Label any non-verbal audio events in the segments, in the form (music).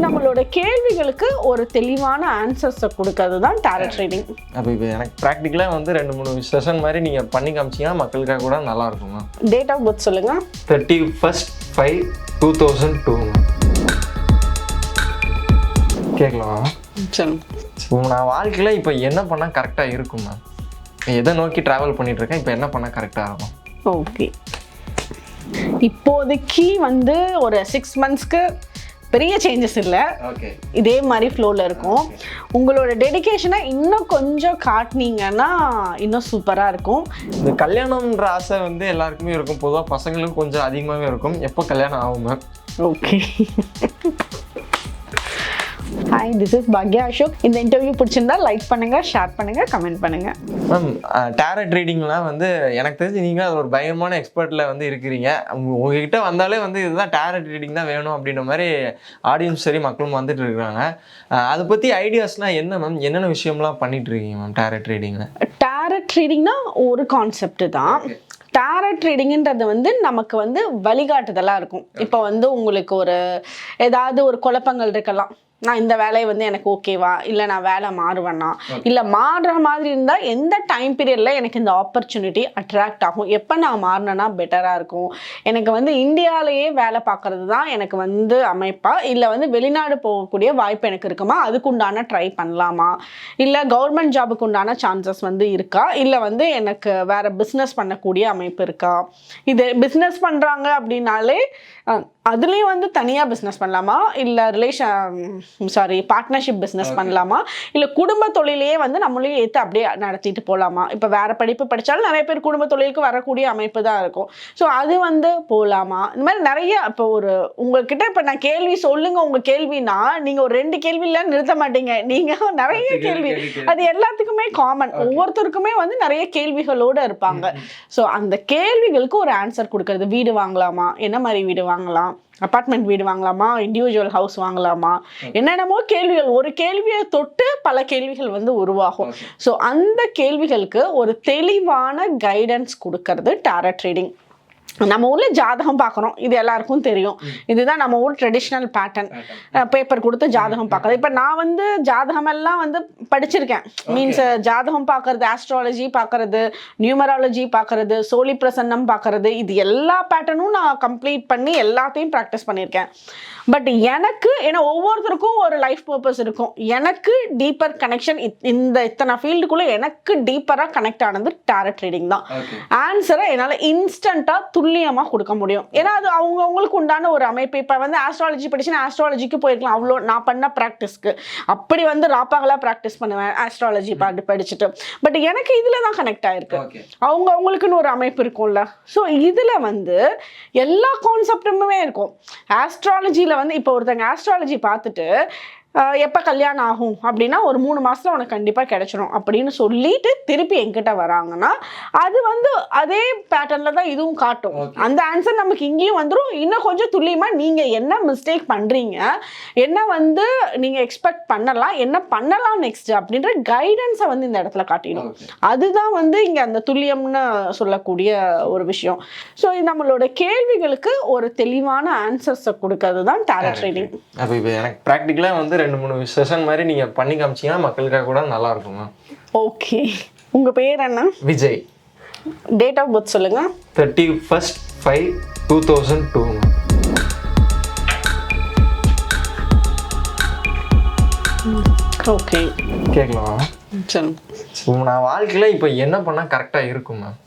நம்மளோட கேள்விகளுக்கு ஒரு தெளிவான ஆன்சர்ஸை கொடுக்கறது தான் டேரட் ட்ரேடிங் அப்போ இப்போ எனக்கு ப்ராக்டிக்கலாக வந்து ரெண்டு மூணு செஷன் மாதிரி நீங்கள் பண்ணி காமிச்சீங்கன்னா மக்களுக்காக கூட நல்லா இருக்குங்க டேட் ஆஃப் பர்த் சொல்லுங்க. Thirty first five two thousand two கேட்கலாம் சொல்லுங்க. இப்போ நான் வாழ்க்கையில் இப்போ என்ன பண்ணால் கரெக்டாக இருக்கும் மேம் எதை நோக்கி ட்ராவல் பண்ணிட்டு இருக்கேன் இப்போ என்ன பண்ணால் கரெக்டாக இருக்கும்? ஓகே இப்போதைக்கு வந்து ஒரு சிக்ஸ் மந்த்ஸ்க்கு பெரிய சேஞ்சஸ் இல்லை. இதே மாதிரி ஃப்ளோவில் இருக்கும். உங்களோட டெடிகேஷனை இன்னும் கொஞ்சம் காட்டினீங்கன்னா இன்னும் சூப்பராக இருக்கும். இந்த கல்யாணம்ன்ற ஆசை வந்து எல்லாருக்குமே இருக்கும். பொதுவாக பசங்களுக்கும் கொஞ்சம் அதிகமாகவே இருக்கும். எப்போ கல்யாணம் ஆகும் ஓகே ஹாய் திஸ் இஸ் பாக்யா அசோக் இந்த இன்டர்வியூ பிடிச்சிருந்தா லைக் பண்ணுங்க ஷேர் பண்ணுங்க கமெண்ட் பண்ணுங்க. மேம் டேரட் ரீடிங்லாம் வந்து எனக்கு தெரிஞ்சு நீங்கள் அது ஒரு பயங்கரமான எக்ஸ்பர்ட்டில் வந்து இருக்கிறீங்க. உங்க- உங்ககிட்ட வந்தாலே வந்து இதுதான் டேரட் ரீடிங் தான் வேணும் அப்படின்ற மாதிரி ஆடியன்ஸ் சரி மக்களும் வந்துட்டு இருக்கிறாங்க. அதை பற்றி ஐடியாஸ்லாம் என்ன மேம் என்னென்ன விஷயம்லாம் பண்ணிட்டு இருக்கீங்க மேம் டேரட் ரீடிங்கில் டேரட் ரீடிங்னா ஒரு கான்செப்ட் தான். டேரட் ரீடிங்ன்றது வந்து நமக்கு வந்து வழிகாட்டுதலாக இருக்கும். இப்போ வந்து உங்களுக்கு ஒரு ஏதாவது ஒரு குழப்பங்கள் இருக்கலாம். நான் இந்த வேலையை வந்து எனக்கு ஓகேவா இல்லை நான் வேலை மாறுவேனா? இல்லை மாறுற மாதிரி இருந்தால் எந்த டைம் பீரியடில் எனக்கு இந்த ஆப்பர்ச்சுனிட்டி அட்ராக்ட் ஆகும்? எப்போ நான் மாறினேன்னா பெட்டராக இருக்கும். எனக்கு வந்து இந்தியாவிலேயே வேலை பார்க்கறது தான் எனக்கு வந்து அமைப்பா? இல்லை வந்து வெளிநாடு போகக்கூடிய வாய்ப்பு எனக்கு இருக்குமா? அதுக்கு உண்டான ட்ரை பண்ணலாமா? இல்லை கவர்மெண்ட் ஜாபுக்கு உண்டான சான்சஸ் வந்து இருக்கா? இல்லை வந்து எனக்கு வேற பிஸ்னஸ் பண்ணக்கூடிய அமைப்பு இருக்கா? இது பிஸ்னஸ் பண்ணுறாங்க அப்படின்னாலே அதுலேயும் வந்து தனியாக பிஸ்னஸ் பண்ணலாமா? இல்லை ரிலேஷன் சாரி பார்ட்னர்ஷிப் பிஸ்னஸ் பண்ணலாமா? இல்லை குடும்ப தொழிலையே வந்து நம்மளையும் ஏற்று அப்படியே நடத்திட்டு போகலாமா இப்போ வேற படிப்பு படித்தாலும் நிறைய பேர் குடும்ப தொழிலுக்கு வரக்கூடிய அமைப்பு தான் இருக்கும். ஸோ அது வந்து போகலாமா இந்த மாதிரி நிறைய இப்போ ஒரு உங்ககிட்ட இப்போ நான் கேள்வி சொல்லுங்க. உங்க கேள்வினா நீங்க ஒரு ரெண்டு கேள்வியில நிறுத்த மாட்டீங்க. நீங்க (laughs) நிறைய கேள்வி அது எல்லாத்துக்குமே காமன் ஒவ்வொருத்தருக்குமே வந்து நிறைய கேள்விகளோட இருப்பாங்க. ஸோ அந்த கேள்விகளுக்கு ஒரு ஆன்சர் கொடுக்கறது. வீடு வாங்கலாமா? என்ன மாதிரி வீடு வாங்கலாம். அப்பார்ட்மெண்ட் வீடு வாங்கலாமா? இண்டிவிஜுவல் ஹவுஸ் வாங்கலாமா? என்னென்னமோ கேள்விகள். ஒரு கேள்வியை தொட்டு பல கேள்விகள் வந்து உருவாகும். ஸோ அந்த கேள்விகளுக்கு ஒரு தெளிவான கைடன்ஸ் கொடுக்கறது டேரட் ட்ரேடிங் நம்ம ஊர்ல ஜாதகம் பார்க்குறோம். இது எல்லாருக்கும் தெரியும். இதுதான் நம்ம ஊர் ட்ரெடிஷ்னல் பேட்டர்ன் பேப்பர் கொடுத்து ஜாதகம் பார்க்கறது. இப்போ நான் வந்து ஜாதகம் எல்லாம் வந்து படிச்சிருக்கேன். மீன்ஸ் ஜாதகம் பார்க்கறது ஆஸ்ட்ராலஜி பார்க்கறது நியூமராலஜி பார்க்கறது சோழி பிரசன்னம் பார்க்கறது இது எல்லா பேட்டர்னும் நான் கம்ப்ளீட் பண்ணி எல்லாத்தையும் ப்ராக்டிஸ் பண்ணியிருக்கேன் பட் எனக்கு ஏன்னா ஒவ்வொருத்தருக்கும் ஒரு லைஃப் பர்பஸ் இருக்கும். எனக்கு டீப்பர் கனெக்ஷன் இந்த இத்தனை ஃபீல்டுக்குள்ளே எனக்கு டீப்பராக கனெக்ட் ஆனது டேரட் ட்ரேடிங் தான். ஆன்சரை என்னால் இன்ஸ்டண்ட்டாக துல்லியமாக கொடுக்க முடியும். ஏன்னா அது அவங்கவுங்களுக்கு உண்டான ஒரு அமைப்பு. இப்போ வந்து ஆஸ்ட்ராலஜி படிச்சு நான் ஆஸ்ட்ராலஜிக்கு போயிருக்கலாம். அவ்வளோ நான் பண்ண ப்ராக்டிஸ்க்கு அப்படி வந்து ராப்பாகலாக ப்ராக்டிஸ் பண்ணுவேன். ஆஸ்ட்ராலஜி பாட்டு படிச்சுட்டு. பட் எனக்கு இதில் தான் கனெக்ட் ஆயிருக்கு. அவங்க அவங்களுக்குன்னு ஒரு அமைப்பு இருக்கும்ல. ஸோ இதில் வந்து எல்லா கான்செப்டுமே இருக்கும். ஆஸ்ட்ராலஜியில் வந்து இப்போ ஒருத்தங்க ஆஸ்ட்ராலஜி பார்த்துட்டு எப்போ கல்யாணம் ஆகும்? அப்படின்னா ஒரு மூணு மாசத்துல உனக்கு கண்டிப்பாக கிடைச்சிரும். அப்படின்னு சொல்லிட்டு திருப்பி என்கிட்ட வராங்கன்னா அது வந்து அதே பேட்டர்னில் தான் இதுவும் காட்டும். அந்த ஆன்சர் நமக்கு இங்கேயும் வந்துடும் இன்னும் கொஞ்சம் துல்லியமாக நீங்கள் என்ன மிஸ்டேக் பண்ணுறீங்க என்ன வந்து நீங்கள் எக்ஸ்பெக்ட் பண்ணலாம்? என்ன பண்ணலாம் நெக்ஸ்ட் அப்படின்ற கைடன்ஸை வந்து இந்த இடத்துல காட்டிடும். அதுதான் வந்து இங்கே அந்த துல்லியம்னு சொல்லக்கூடிய ஒரு விஷயம். ஸோ நம்மளோட கேள்விகளுக்கு ஒரு தெளிவான ஆன்சர்ஸை கொடுக்கறது தான் டேரட் ட்ரைனிங் அப்போ இப்போ எனக்கு ப்ராக்டிக்கலாக வந்து ரெண்டு மூணு செஷன் மாதிரி நீங்கள் பண்ணி காமிச்சீங்கன்னா மக்களுக்காக கூட நல்லா இருக்கும் மேம் ஓகே. உங்கள் பேர் என்ன? விஜய். டேட் ஆஃப் பர்த் சொல்லுங்கள் thirty first five two thousand two okay கேட்கலாம் சொல்லுங்க. இப்போ நான் வாழ்க்கையில் இப்போ என்ன பண்ணால் கரெக்டாக இருக்கும் மேம்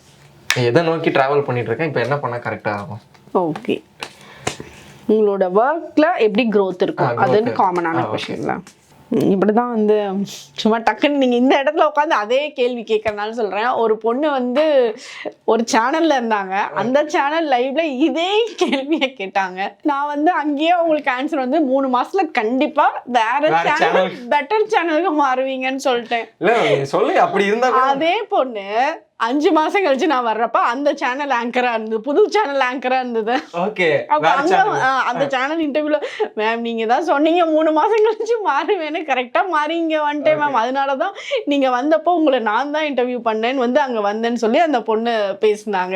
எதை நோக்கி ட்ராவல் பண்ணிட்டு இருக்கேன் இப்போ என்ன பண்ணால் கரெக்டாக இருக்கும்? ஓகே உங்களோட ஒர்க்ல எப்படி growth இருக்கும் growth. அதுன்னு காமனான. கொஷின்ல இப்படிதான் வந்து சும்மா டக்குன்னு நீங்க இந்த இடத்துல உட்காந்து அதே கேள்வி கேட்கறனால சொல்றேன். ஒரு பொண்ணு வந்து ஒரு சேனல்ல இருந்தாங்க. அந்த சேனல் லைவ்ல இதே கேள்வியை கேட்டாங்க. நான் வந்து அங்கேயே உங்களுக்கு ஆன்சர் வந்து மூணு மாசத்துல கண்டிப்பா வேற சேனல். பெட்டர் சேனலுக்கு மாறுவீங்கன்னு சொல்லிட்டேன். நீங்கள் அதே பொண்ணு அஞ்சு மாசம் கழிச்சு நான் வர்றப்ப அந்த சேனல் ஆங்கரா இருந்தது. புது சேனல் ஆங்கரா இருந்தது. ஓகே அந்த சேனல் இன்டர்வியூல மேம் நீங்க தான் சொன்னீங்க மூணு மாசம் கழிச்சு மாறுவேன்னு. கரெக்டா மாறி இங்க வந்துட்டேன் மேம் அதனாலதான் நீங்க வந்தப்போ உங்களை நான் தான் இன்டர்வியூ பண்ணேன்னு வந்து அங்க வந்தேன்னு சொல்லி அந்த பொண்ணு பேசினாங்க.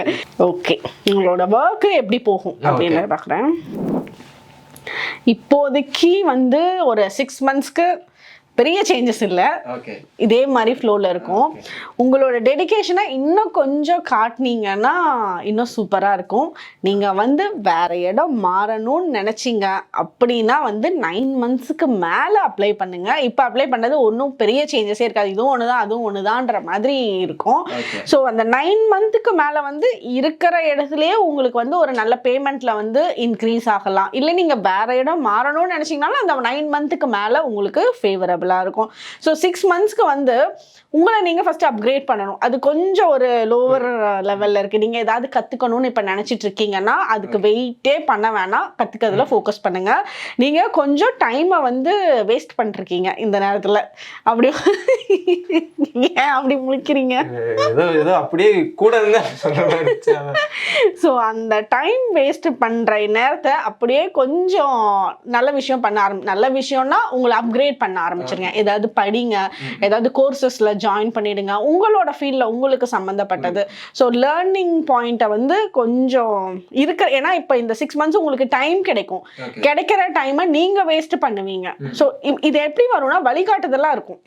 ஓகே உங்களோட ஒர்க் எப்படி போகும்? அப்படின்னு பாக்குறேன். இப்போதைக்கு வந்து ஒரு சிக்ஸ் மந்த்ஸ்க்கு பெரிய சேஞ்சஸ் இல்லை. இதே மாதிரி ஃப்ளோவில் இருக்கும். உங்களோட டெடிகேஷனை இன்னும் கொஞ்சம் காட்டினீங்கன்னா இன்னும் சூப்பராக இருக்கும். நீங்கள் வந்து வேற இடம் மாறணும்னு நினச்சிங்க அப்படின்னா வந்து நைன் மந்த்ஸுக்கு மேலே அப்ளை பண்ணுங்க. இப்போ அப்ளை பண்ணது ஒன்றும் பெரிய சேஞ்சஸே இருக்காது. இதுவும் ஒன்று தான் அதுவும் ஒன்று தான்ற மாதிரி இருக்கும். ஸோ அந்த நைன் மந்த்துக்கு மேலே வந்து இருக்கிற இடத்துலயே உங்களுக்கு வந்து ஒரு நல்ல பேமெண்ட்ல வந்து இன்க்ரீஸ் ஆகலாம். இல்லை நீங்கள் வேற இடம் மாறணும்னு நினச்சிங்கனாலும் அந்த நைன் மந்த்துக்கு மேலே உங்களுக்கு ஃபேவரபிளாக இருக்கும் ஸோ சிக்ஸ் மந்த்ஸ்க்கு வந்து உங்களை நீங்கள் ஃபர்ஸ்ட் அப்கிரேட் பண்ணணும். அது கொஞ்சம் ஒரு லோவர் லெவலில் இருக்குது நீங்கள் ஏதாவது கற்றுக்கணும்னு இப்போ நினச்சிட்டு இருக்கீங்கன்னா அதுக்கு வெயிட்டே பண்ண வேணாம். கற்றுக்கிறதுல ஃபோக்கஸ் பண்ணுங்க. நீங்கள் கொஞ்சம் டைமை வந்து வேஸ்ட் பண்ணிருக்கீங்க இந்த நேரத்தில். அப்படி (laughs) ஏன் அப்படி முழிக்கிறீங்க? அப்படியே கூட. ஸோ அந்த டைம் வேஸ்ட் பண்ணுற நேரத்தை அப்படியே கொஞ்சம் நல்ல விஷயம் பண்ண ஆரம்பி நல்ல விஷயம்னா உங்களை அப்கிரேட் பண்ண ஆரம்பிச்சிருங்க ஏதாவது படிங்க. ஏதாவது கோர்சஸில் ஜாயின் பண்ணிடுங்க. உங்களோட ஃபீல்டில் உங்களுக்கு சம்மந்தப்பட்டது ஸோ லேர்னிங் பாயிண்ட்டை வந்து கொஞ்சம் இருக்கிற ஏன்னா இப்போ இந்த சிக்ஸ் மந்த்ஸ் உங்களுக்கு டைம் கிடைக்கும். கிடைக்கிற டைமை நீங்கள் வேஸ்ட் பண்ணுவீங்க. ஸோ இது எப்படி வரும்னா வழிகாட்டுதெல்லாம் இருக்கும்.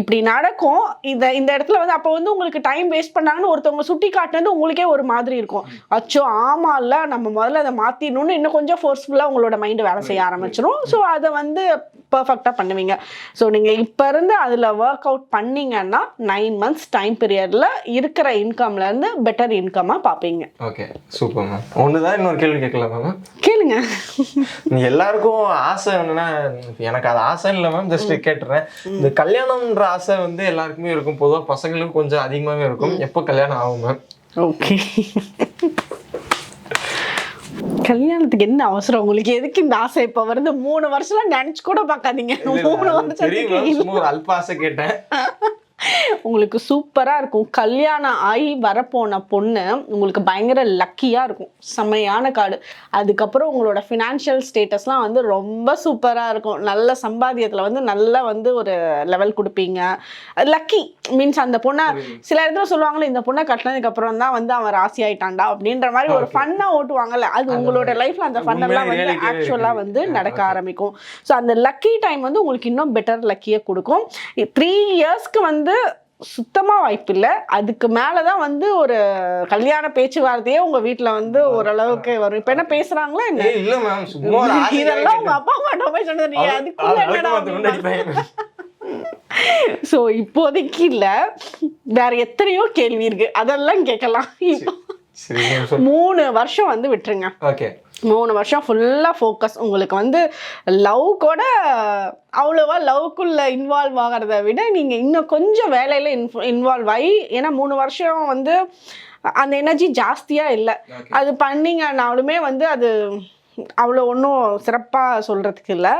இப்படி நடக்கும். இந்த இந்த இடத்துல வந்து அப்போ வந்து உங்களுக்கு டைம் வேஸ்ட் பண்ணாங்கன்னு ஒருத்தவங்க சுட்டி காட்டினது உங்களுக்கே ஒரு மாதிரி இருக்கும். அச்சோ ஆமா இல்ல. நம்ம முதல்ல அதை மாத்திடணும்னு இன்னும் கொஞ்சம் ஃபோர்ஸ்ஃபுல்லாக உங்களோட மைண்ட் வேலை செய்ய ஆரம்பிச்சிடும் ஸோ அதை வந்து பர்ஃபெக்டாக பண்ணுவீங்க. ஸோ நீங்கள் இப்போ இருந்து அதில் ஒர்க் அவுட் பண்ணீங்கன்னா நைன் மந்த்ஸ் டைம் பீரியடில் இருக்கிற இன்கம்ல இருந்து பெட்டர் இன்கமாக பார்ப்பீங்க ஓகே சூப்பர் மேம் ஒன்று தான் இன்னொரு கேள்வி கேட்கலாமா மேம் கேளுங்க. நீ எல்லாருக்கும் ஆசை என்னன்னா எனக்கு அது ஆசை இல்லை மேம் ஜஸ்ட் கேட்டுறேன். இந்த கல்யாணம்ன்ற ஆசை வந்து எல்லாருக்குமே இருக்கும். பொதுவாக பசங்களுக்கு கொஞ்சம் அதிகமாகவே இருக்கும். எப்போ கல்யாணம் ஆகும் மேம் ஓகே கல்யாணத்துக்கு என்ன அவசரம்? உங்களுக்கு எதுக்கு இந்த ஆசை? இப்போ வருது மூணு வருஷம் நினைச்சு கூட பார்க்காதீங்க. மூணு தெரியும். மேம் வருஷத்துக்கு சும்மா ஒரு அல்ப ஆசை கேட்டேன். உங்களுக்கு சூப்பரா இருக்கும். கல்யாணம் ஆகி வரப்போன பொண்ணு உங்களுக்கு பயங்கர லக்கியா இருக்கும். செம்மையான கார்டு அதுக்கப்புறம் உங்களோட ஃபினான்ஷியல் ஸ்டேட்டஸ்லாம் வந்து ரொம்ப சூப்பரா இருக்கும். நல்ல சம்பாத்தியத்துல வந்து நல்லா வந்து ஒரு லெவல் கொடுப்பீங்க. லக்கி மீன்ஸ் அந்த பொண்ணை சில இடத்துல சொல்லுவாங்கல்ல இந்த பொண்ணை கட்டினதுக்கு அப்புறம் தான் வந்து அவன் ராசி ஆயிட்டான்டா அப்படின்ற மாதிரி ஒரு ஃபன்னா ஓட்டுவாங்கல்ல. அது உங்களோட லைஃப்ல அந்த ஃபன்னெல்லாம் வந்து reality ஆக்சுவலா இருக்கு. வந்து நடக்க. ஆரம்பிக்கும். ஸோ அந்த லக்கி டைம் வந்து உங்களுக்கு இன்னும் பெட்டர் லக்கியை கொடுக்கும். த்ரீ இயர்ஸ்க்கு வந்து சுத்தமா வாய்ப்பு இல்லை. அதுக்கு மேலதான் வந்து ஒரு கல்யாண பேச்சுவார்த்தையே உங்க வீட்ல வந்து ஓரளவுக்கு வரும். இப்ப என்ன பேசுறாங்களா என்ன? இல்ல மேம் சும்மா இதெல்லாம் உங்க அப்பா அம்மா போய் சொன்னது நீங்க அதுக்குள்ள என்னடா அப்படின்னா. ஸோ இப்போதைக்கு இல்ல. வேற எத்தனையோ கேள்வி இருக்கு. அதெல்லாம் கேட்கலாம். இப்போ மூணு வருஷம் வந்து விட்டுருங்க. ஓகே மூணு வருஷம் ஃபுல்லாக ஃபோக்கஸ் உங்களுக்கு வந்து லவ் கூட அவ்வளோவா லவ்க்குள்ள இன்வால்வ் ஆகிறத விட நீங்கள் இன்னும் கொஞ்சம் வேலையில் இன்ஃப் இன்வால்வ் ஆகி ஏன்னா மூணு வருஷம் வந்து அந்த எனர்ஜி ஜாஸ்தியாக இல்லை. அது பண்ணீங்கன்னாலுமே வந்து அது அவ்வளோ ஒன்றும் சிறப்பாக சொல்கிறதுக்கு இல்லை.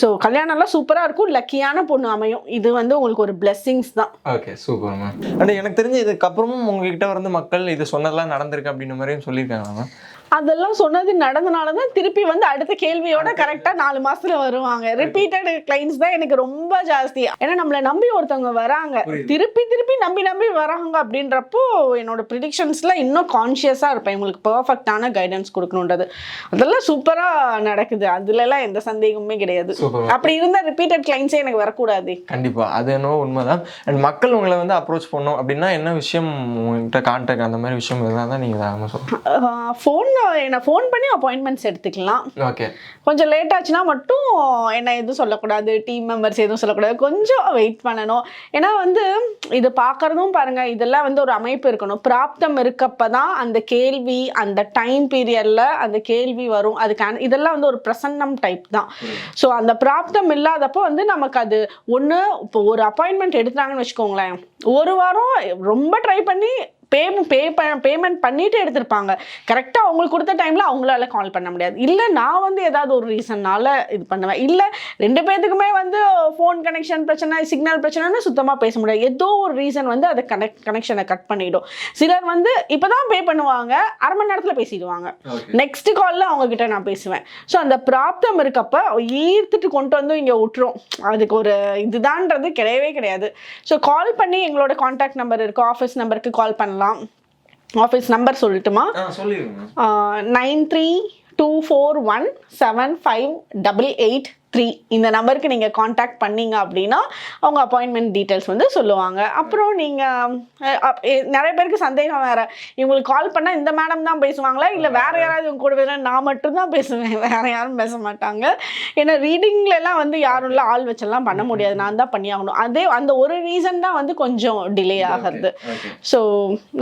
ஸோ கல்யாணம்லாம் சூப்பராக இருக்கும். லக்கியான பொண்ணு அமையும். இது வந்து உங்களுக்கு ஒரு blessings தான். ஓகே சூப்பர் மேம் அண்ட் எனக்கு தெரிஞ்சு இதுக்கப்புறமும் உங்ககிட்ட வந்து மக்கள் இது சொன்னதெல்லாம் நடந்திருக்கு அப்படின்ற மாதிரியும் சொல்லியிருக்காங்க மேம் அதெல்லாம் சொன்னது நடந்தனால தான் திருப்பி வந்து அடுத்த கேள்வியோட கரெக்டா நாலு மாசத்துல வருவாங்க. ரிப்பீட்டட் கிளைண்ட்ஸ் தான் எனக்கு ரொம்ப ஜாஸ்தி. ஏன்னா நம்மள நம்பி ஒருத்தவங்க வராங்க. திருப்பி திருப்பி நம்பி நம்பி வராங்க அப்படின்றப்போ என்னோட ப்ரிடிக்ஷன்ஸ்ல இன்னும் கான்ஷியஸா இருப்பேன். உங்களுக்கு பெர்ஃபெக்டான கைடன்ஸ் கொடுக்கணுன்றது. அதெல்லாம் சூப்பரா நடக்குது. அதுல எல்லாம் எந்த சந்தேகமுமே கிடையாது. அப்படி இருந்தா ரிப்பீட்டட் கிளைண்ட்ஸே எனக்கு வரக்கூடாது. கண்டிப்பா. அது என்னவோ உண்மைதான். அண்ட் மக்கள் உங்களை வந்து அப்ரோச் பண்ணோம் அப்படின்னா என்ன விஷயம் உங்ககிட்ட கான்டாக்ட் அந்த மாதிரி விஷயம் இருந்தால் தான் நீங்கள் தாராளமாக சொல்லுங்கள் ஃபோன் என்னை ஃபோன் பண்ணி அப்பாயின்மெண்ட்ஸ் எடுத்துக்கலாம். ஓகே கொஞ்சம் லேட் ஆச்சுன்னா மட்டும் என்ன எதுவும் சொல்லக்கூடாது டீம் மெம்பர்ஸ் எதுவும் சொல்லக்கூடாது. கொஞ்சம் வெயிட் பண்ணணும். ஏன்னா வந்து இது பார்க்கறதும் பாருங்க இதெல்லாம் வந்து ஒரு அமைப்பு இருக்கணும். பிராப்தம் இருக்கப்ப தான் அந்த கேள்வி அந்த டைம் பீரியட்ல அந்த கேள்வி வரும். அதுக்கான இதெல்லாம் வந்து ஒரு பிரசன்னம் டைப் தான். ஸோ அந்த பிராப்தம் இல்லாதப்போ வந்து நமக்கு அது ஒன்று இப்போ ஒரு அப்பாயின்மெண்ட் எடுத்தாங்கன்னு வச்சுக்கோங்களேன். ஒரு வாரம் ரொம்ப ட்ரை பண்ணி பே பே பேமெண்ட் பண்ணிட்டு எடுத்திருப்பாங்க. கரெக்டாக அவங்களுக்கு கொடுத்த டைமில் அவங்களால கால் பண்ண முடியாது. இல்லை நான் வந்து ஏதாவது ஒரு ரீசன்னால இது பண்ணுவேன். இல்லை ரெண்டு பேர்த்துக்குமே வந்து ஃபோன் கனெக்ஷன் பிரச்சனை சிக்னல் பிரச்சனைன்னு சுத்தமாக பேச முடியாது. ஏதோ ஒரு ரீசன் வந்து அதை கனெக்ட் கனெக்ஷனை கட் பண்ணிடும். சிலர் வந்து இப்போ தான் பே பண்ணுவாங்க. அரை மணி நேரத்தில் பேசிடுவாங்க. நெக்ஸ்ட் காலில் அவங்க கிட்ட நான் பேசுவேன். ஸோ அந்த பிராப்தம் இருக்கப்ப ஈர்த்துட்டு கொண்டு வந்து இங்கே விட்டுரும். அதுக்கு ஒரு இதுதான்றது கிடையவே கிடையாது. ஸோ கால் பண்ணி எங்களோட காண்டாக்ட் நம்பர் இருக்கு ஆஃபீஸ் நம்பருக்கு கால் பண்ணலாம். ஆஃபீஸ் நம்பர் சொல்லட்டுமா? Nine three two four one seven five double eight three இந்த நம்பருக்கு நீங்கள் காண்டாக்ட் பண்ணீங்க அப்படின்னா அவங்க அப்பாயின்மெண்ட் டீட்டெயில்ஸ் வந்து சொல்லுவாங்க. அப்புறம் நீங்கள் நிறைய பேருக்கு சந்தேகம் வேறு. இவங்களுக்கு கால் பண்ணால் இந்த மேடம் தான் பேசுவாங்களா? இல்லை வேற யாராவது இவங்க கூட பேசுனா நான் மட்டும்தான் பேசுவேன். (laughs) வேற யாரும் பேச மாட்டாங்க. ஏன்னா ரீடிங்ல எல்லாம் வந்து யாரும் இல்லை ஆள் வச்செல்லாம் பண்ண முடியாது. நான் தான் பண்ணி ஆகணும். அதே அந்த ஒரு ரீசன் தான் வந்து கொஞ்சம் டிலே ஆகிறது. ஸோ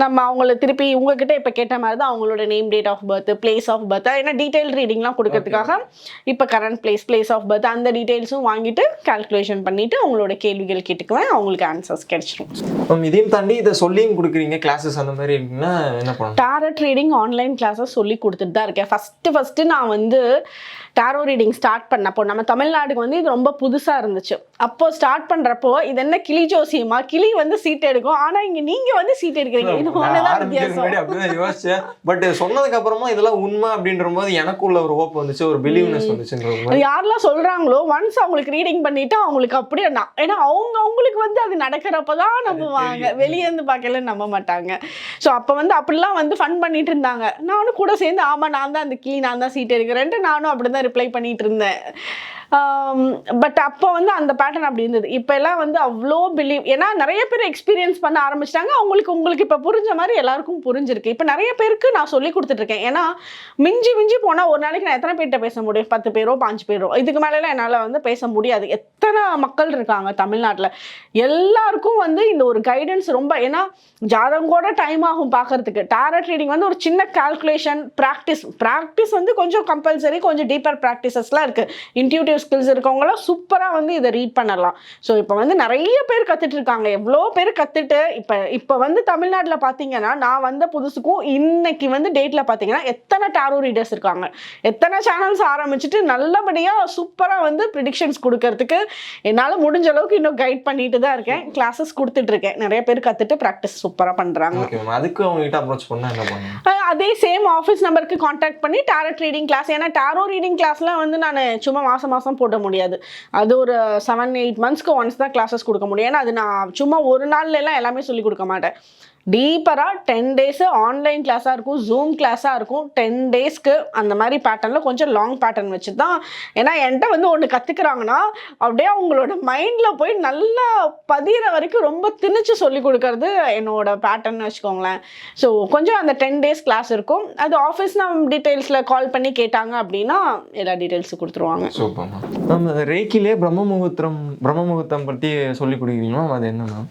நம்ம அவங்கள திருப்பி உங்ககிட்ட இப்போ கேட்ட மாதிரி தான் அவங்களோட name date of birth place of birth ஏன்னா டீடைல் ரீடிங்லாம் கொடுக்கறதுக்காக இப்போ current place place of birth அந்த டீடைல்ஸும் வாங்கிட்டு கால்குலேஷன் பண்ணிட்டு அவங்களோட கேள்விகள் கேட்டுக்குவேன். அவங்களுக்கு ஆன்சர்ஸ் கிடைச்சிரும். மேம் இதையும் தாண்டி இதை சொல்லியும் கொடுக்குறீங்க கிளாஸஸ் அந்த மாதிரி இருக்குன்னா என்ன பண்ணணும்? டாரோ ட்ரேடிங் ஆன்லைன் கிளாஸஸ் சொல்லி கொடுத்துட்டு தான் இருக்கேன். ஃபஸ்ட்டு ஃபஸ்ட்டு நான் வந்து டாரோ ரீடிங் ஸ்டார்ட் பண்ணப்போ நம்ம தமிழ்நாடுக்கு வந்து இது ரொம்ப புதுசாக இருந்துச்சு. அப்போ ஸ்டார்ட் பண்ணுறப்போ இது என்ன கிளி ஜோசியமா? கிளி வந்து சீட் எடுக்கும். ஆனால் இங்கே நீங்கள் வந்து சீட் எடுக்கிறீங்க. இது நான் ஒன்று தான் ஆரம்பிக்கிறதுக்கு முன்னாடி வித்தியாசம் அப்படிதான் யோசிச்சேன். பட் சொன்னதுக்கு அப்புறமா இதெல்லாம் உண்மை அப்படின்ற போது எனக்குள்ள ஒரு ஹோப் வந்துச்சு ஒரு பிலீவ்னஸ் வந்துச்சுன்ற யாரெல்லாம் சொல்றாங்களோ ஒன்ஸ் அவங்களுக்கு ரீடிங் பண்ணிட்டு அவங்களுக்கு அப்படியே நான். ஏன்னா அவங்க அவங்களுக்கு வந்து அது நடக்கிறப்ப தான் நம்புவாங்க. வெளியே இருந்து பார்க்கல நம்ப மாட்டாங்க. ஸோ அப்போ வந்து அப்படிலாம் வந்து ஃபன் பண்ணிட்டு இருந்தாங்க. நானும் கூட சேர்ந்து ஆமா நான் தான் அந்த கிளி நான் தான் சீட் எடுக்கிறேன்ட்டு நானும் அப்படி தான் ரிப்ளை பண்ணிட்டு இருந்தேன். Um, பட் அப்போ வந்து அந்த பேட்டர்ன் அப்படி இருந்தது. இப்போ எல்லாம் வந்து அவ்வளோ பிலீவ் ஏன்னா நிறைய பேர் எக்ஸ்பீரியன்ஸ் பண்ண ஆரம்பிச்சிட்டாங்க. அவங்களுக்கு உங்களுக்கு இப்போ புரிஞ்ச மாதிரி எல்லாருக்கும் புரிஞ்சிருக்கு. இப்போ நிறைய பேருக்கு நான் சொல்லி கொடுத்துட்ருக்கேன் ஏன்னா மிஞ்சி மிஞ்சி போனால் ஒரு நாளைக்கு நான் எத்தனை பேர்கிட்ட பேச முடியும்? பத்து பேரோ பாஞ்சு பேரோ? இதுக்கு மேலெல்லாம் என்னால் வந்து பேச முடியாது. எத்தனை மக்கள் இருக்காங்க தமிழ்நாட்டில்? எல்லாருக்கும் வந்து இந்த ஒரு கைடன்ஸ் ரொம்ப ஏன்னா ஜாதகம் கூட டைம் ஆகும் பார்க்கறதுக்கு டேரட் ரீடிங் வந்து ஒரு சின்ன கால்குலேஷன் ப்ராக்டிஸ் ப்ராக்டிஸ் வந்து கொஞ்சம் கம்பல்சரி கொஞ்சம் டீப்பர் ப்ராக்டிசஸ்லாம் இருக்குது இன்ட்யூட்டிவ் ஸ்கில்ஸ் இருக்கவங்களாம் சூப்பராக வந்து இதை ரீட் பண்ணலாம். ஸோ இப்போ வந்து நிறைய பேர் கற்றுட்டு இருக்காங்க எவ்வளோ பேர் கற்றுட்டு இப்போ இப்போ வந்து தமிழ்நாட்டில் பார்த்தீங்கன்னா நான் வந்த புதுசுக்கும் இன்னைக்கு வந்து டேட்டில் பார்த்தீங்கன்னா எத்தனை டாரோ ரீடர்ஸ் இருக்காங்க. எத்தனை சேனல்ஸ் ஆரம்பிச்சுட்டு நல்லபடியாக சூப்பராக வந்து ப்ரிடிக்ஷன்ஸ் கொடுக்கறதுக்கு என்னால் முடிஞ்ச அளவுக்கு இன்னும் கைட் பண்ணிட்டு தான் இருக்கேன். கிளாஸஸ் கொடுத்துட்டு இருக்கேன் நிறைய பேர் கற்றுட்டு ப்ராக்டிஸ் சூப்பராக பண்ணுறாங்க அதுக்கு அவங்ககிட்ட அப்ரோச் பண்ணா என்ன அஹ் அதே சேம் ஆஃபீஸ் நம்பருக்கு காண்டாக்ட் பண்ணி டேரட் ரீடிங் கிளாஸ் ஏன்னா டாரோ ரீடிங் கிளாஸ்லாம் வந்து நான் சும்மா மாதம் மாதம் போட முடியாது. அது ஒரு செவன் எயிட் மந்த்ஸ்க்கு ஒன்ஸ் தான் கிளாஸஸ் கொடுக்க முடியும். ஏன்னா அது நான் சும்மா ஒரு நாள்ல எல்லாம் எல்லாமே சொல்லி கொடுக்க மாட்டேன். டீப்பராக டென் டேஸு ஆன்லைன் கிளாஸாக இருக்கும் ஜூம் கிளாஸாக இருக்கும். டென் டேஸ்க்கு அந்த மாதிரி பேட்டர்னில் கொஞ்சம் லாங் பேட்டர்ன் வச்சு தான் ஏன்னா என்கிட்ட வந்து ஒன்று கற்றுக்குறாங்கன்னா அப்படியே அவங்களோட மைண்டில் போய் நல்லா பதிகிற வரைக்கும் ரொம்ப திணிச்சு சொல்லி கொடுக்கறது என்னோட பேட்டர்ன் வச்சுக்கோங்களேன். ஸோ கொஞ்சம் அந்த டென் டேஸ் கிளாஸ் இருக்கும். அது ஆஃபீஸ் நம்ம டீட்டெயில்ஸில் கால் பண்ணி கேட்டாங்க அப்படின்னா எல்லா டீட்டெயில்ஸும் கொடுத்துருவாங்க. சூப்பர் மேம் ரேக்கிலே பிரம்ம முகூர்த்தம் பிரம்ம முகூர்த்தம் பற்றி சொல்லி கொடுக்குறீங்க மேம் அது என்ன மேம்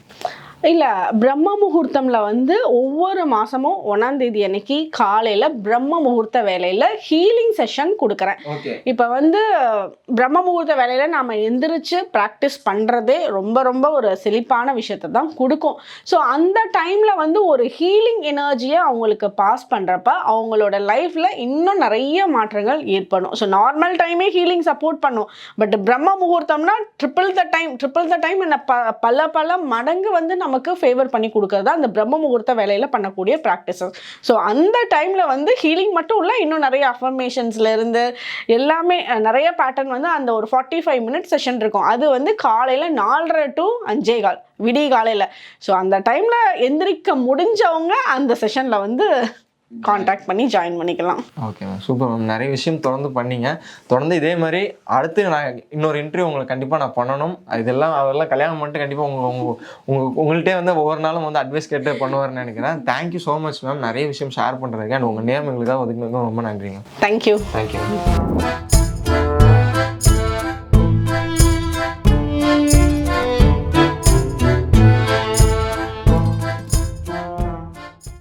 இல்லை பிரம்ம முகூர்த்தம்ல வந்து ஒவ்வொரு மாதமும் ஒன்றாம் தேதி அன்னைக்கு காலையில் பிரம்ம முகூர்த்த வேலையில் ஹீலிங் செஷன் கொடுக்குறேன். இப்போ வந்து பிரம்ம முகூர்த்த வேலையில் நாம் எந்திரிச்சு ப்ராக்டிஸ் பண்ணுறதே ரொம்ப ரொம்ப ஒரு செழிப்பான விஷயத்தை தான் கொடுக்கும். ஸோ அந்த டைமில் வந்து ஒரு ஹீலிங் எனர்ஜியை அவங்களுக்கு பாஸ் பண்ணுறப்ப அவங்களோட லைஃப்பில் இன்னும் நிறைய மாற்றங்கள் ஏற்படும். ஸோ நார்மல் டைமே ஹீலிங் சப்போர்ட் பண்ணும். பட் பிரம்ம முகூர்த்தம்னா triple the time triple the time என்ன ப பல பல மடங்கு வந்து நமக்கு ஃபேவர் பண்ணி கொடுக்கறது அந்த பிரம்ம முகூர்த்த வேலையில் பண்ணக்கூடிய ப்ராக்டிசஸ் ஸோ அந்த டைமில் வந்து ஹீலிங் மட்டும் இல்லை இன்னும் நிறைய affirmationsல இருந்து எல்லாமே நிறைய பேட்டர்ன் வந்து அந்த ஒரு ஃபார்ட்டி ஃபைவ் மினிட்ஸ் செஷன் இருக்கும். அது வந்து காலையில் நாலரை டு அஞ்சே கால் விடிய காலையில். ஸோ அந்த டைமில் எந்திரிக்க முடிஞ்சவங்க அந்த செஷனில் வந்து காண்டாக்ட் பண்ணி ஜாயின் பண்ணிக்கலாம். ஓகே மேம் சூப்பர் மேம் நிறைய விஷயம் தொடர்ந்து பண்ணீங்க. தொடர்ந்து இதே மாதிரி அடுத்து நான் இன்னொரு இன்டர்வியூ உங்களுக்கு கண்டிப்பாக நான் பண்ணணும். இதெல்லாம் அதெல்லாம் கல்யாணம் பண்ணிட்டு கண்டிப்பாக உங்கள் உங்கள் உங்கள் உங்கள்கிட்டே வந்து ஒவ்வொரு நாளும் வந்து அட்வைஸ் கேட்டு பண்ணுவார்னு நினைக்கிறேன். தேங்க்யூ ஸோ மச் மேம் நிறைய விஷயம் ஷேர் பண்ணுறதுக்கு அண்ட் உங்கள் நேம் எங்களுக்காக ஒதுக்குனதுக்கும் ரொம்ப நன்றி மேம் தேங்க்யூ தேங்க்யூ